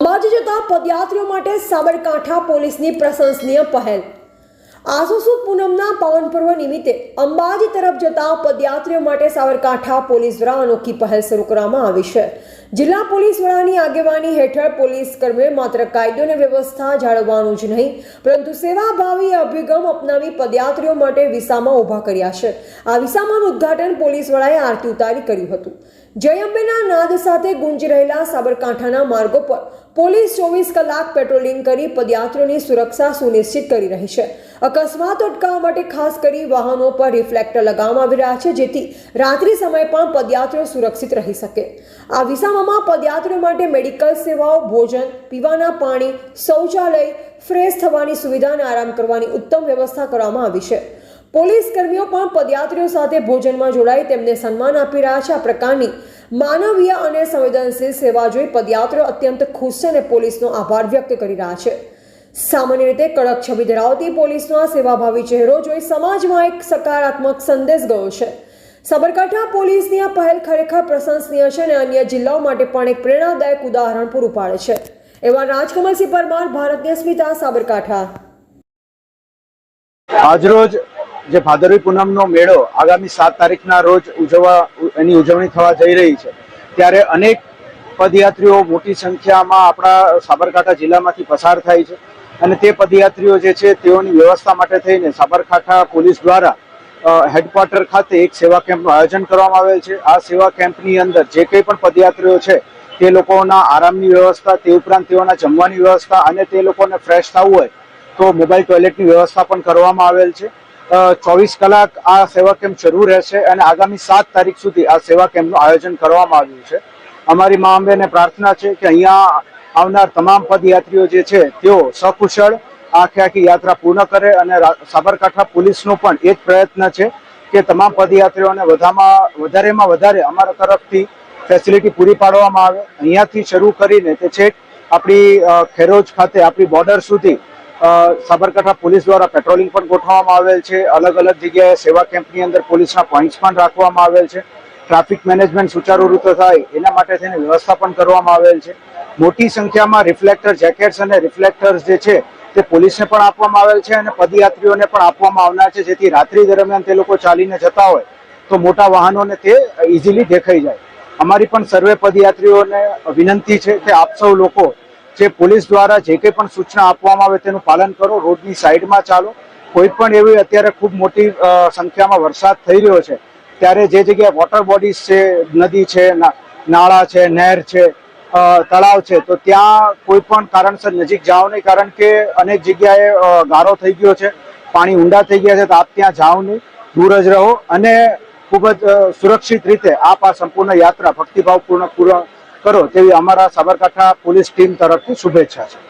અંબાજી જતા પદયાત્રીઓ માટે સાબરકાંઠા પોલીસની પ્રશંસનીય પહેલ. આસોસુ પૂનમના પાવન પર્વ નિમિત્તે અંબાજી તરફ જતા પદયાત્રીઓ માટે સાબરકાંઠા પોલીસ દ્વારા અનોખી પહેલ શરૂ કરવામાં આવી છે. જિલ્લા પોલીસ વડાની આગેવાની હેઠળ પોલીસ કર્મીઓએ માત્ર કાયદો અને વ્યવસ્થા જાળવવાનું જ નહીં, પરંતુ સેવાભાવી અભિગમ અપનાવી પદયાત્રીઓ માટે વિસામા ઊભા કર્યા છે. આ વિસામાનું ઉદ્ઘાટન પોલીસ વડાએ આરતી ઉતારી કર્યું હતું. જય અંબેના નાદ સાથે ગુંજી રહેલા સાબરકાંઠાના માર્ગો પર પોલીસ ચોવીસ કલાક પેટ્રોલિંગ કરી પદયાત્રીઓની સુરક્ષા સુનિશ્ચિત કરી રહી છે. અકસ્માત અટકાવવા માટે ખાસ કરી વાહનો પર રિફ્લેક્ટર લગાવવામાં આવી રહ્યા છે, જેથી રાત્રિ સમયે પણ પદયાત્રીઓ સુરક્ષિત રહી શકે. આ વિસામામાં પદયાત્રીઓ માટે મેડિકલ સેવાઓ, ભોજન, પીવાના પાણી, શૌચાલય, ફ્રેશ થવાની સુવિધા અને આરામ કરવાની ઉત્તમ વ્યવસ્થા કરવામાં આવી છે. પોલીસ કર્મીઓ પણ પદયાત્રીઓ સાથે ભોજનમાં જોડાઈ તેમને સન્માન આપી રહ્યા છે. આ પ્રકારની માનવીય અને સંવેદનશીલ સેવા જોઈ પદયાત્રીઓ અત્યંત ખુશ છે અને પોલીસનો આભાર વ્યક્ત કરી રહ્યા છે. સામાન્ય રીતે કડક છબી ધરાવતી પોલીસનો આ સેવાભાવી ચહેરો જોઈ સમાજમાં એક સકારાત્મક સંદેશ ગયો છે. સાબરકાંઠા પોલીસની આ પહેલ ખરેખર પ્રશંસનીય છે અને અન્ય જિલ્લાઓ માટે પણ એક પ્રેરણાદાયક ઉદાહરણ પૂરું પાડે છે. એવા રાજકમલસિંહ પરમાર ભારતીય સ્મિતા સાબરકાંઠા. આજરોજ જે ભાદરવી પૂનમનો મેળો આગામી સાત તારીખના રોજ ઉજવવા એની ઉજવણી થવા જઈ રહી છે, ત્યારે અનેક પદયાત્રીઓ મોટી સંખ્યામાં આપણા સાબરકાંઠા જિલ્લામાંથી પસાર થાય છે. અને તે પદયાત્રીઓ જે છે તેઓની વ્યવસ્થા માટે થઈને સાબરકાંઠા પોલીસ દ્વારા હેડક્વાર્ટર ખાતે એક સેવા કેમ્પનું આયોજન કરવામાં આવેલ છે. આ સેવા કેમ્પની અંદર જે કંઈ પણ પદયાત્રીઓ છે, તે લોકોના આરામની વ્યવસ્થા, તે ઉપરાંત તેઓના જમવાની વ્યવસ્થા અને તે લોકોને ફ્રેશ થવું હોય તો મોબાઈલ ટોયલેટની વ્યવસ્થા પણ કરવામાં આવેલ છે. ચોવીસ કલાક આ સેવા કેમ્પ શરૂ રહેશે અને આગામી સાત તારીખ સુધી આ સેવા કેમ્પનું આયોજન કરવામાં આવ્યું છે. અમારી મા અંબેને પ્રાર્થના છે કે અહીંયા આવનાર તમામ પદયાત્રીઓ જે છે, તેઓ સકુશળ આખે આખી યાત્રા પૂર્ણ કરે અને સાબરકાંઠા પોલીસનો પણ એ જ પ્રયત્ન છે કે તમામ પદયાત્રીઓને વધામાં, વધારેમાં વધારે અમારા તરફથી ફેસિલિટી પૂરી પાડવામાં આવે. અહીંયાથી શરૂ કરીને તે છેક આપણી ખેરોજ ખાતે આપણી બોર્ડર સુધી સાબરકાંઠા પોલીસ દ્વારા પેટ્રોલિંગ પણ ગોઠવવામાં આવેલ છે. અલગ અલગ જગ્યાએ સેવા કેમ્પની અંદર પોલીસના પોઈન્ટ્સ પણ રાખવામાં આવેલ છે. ટ્રાફિક મેનેજમેન્ટ સુચારુ રીતે થાય, એના માટે થઈને વ્યવસ્થા પણ કરવામાં આવેલ છે. મોટી સંખ્યામાં રિફ્લેક્ટર જેકેટ્સ અને રિફ્લેક્ટર્સ જે છે તે પોલીસને પણ આપવામાં આવેલ છે અને પદયાત્રીઓને પણ આપવામાં આવનાર છે, જેથી રાત્રિ દરમિયાન તે લોકો ચાલીને જતા હોય તો મોટા વાહનોને તે ઇઝીલી દેખાઈ જાય. અમારી પણ સર્વે પદયાત્રીઓને વિનંતી છે કે આપ સૌ લોકો જે પોલીસ દ્વારા જે કંઈ પણ સૂચના આપવામાં આવે તેનું પાલન કરો, રોડની સાઈડમાં ચાલો. કોઈ પણ એવી અત્યારે ખૂબ મોટી સંખ્યામાં વરસાદ થઈ રહ્યો છે, ત્યારે જે જગ્યાએ વોટર બોડીઝ છે, નદી છે નાળા છે, નહેર છે તળાવ છે, તો ત્યાં કોઈ પણ કારણસર નજીક જાઓ નહીં, કારણ કે અનેક જગ્યાએ ગારો થઈ ગયો છે, પાણી ઊંડા થઈ ગયા છે, તો આપ ત્યાં જાઓ નહીં, દૂર જ રહો અને ખૂબ જ સુરક્ષિત રીતે આપ આ સંપૂર્ણ યાત્રા ભક્તિભાવપૂર્ણ પૂર્ણ કરો તેવી અમારા સાબરકાંઠા પોલીસ ટીમ તરફથી શુભેચ્છા છે.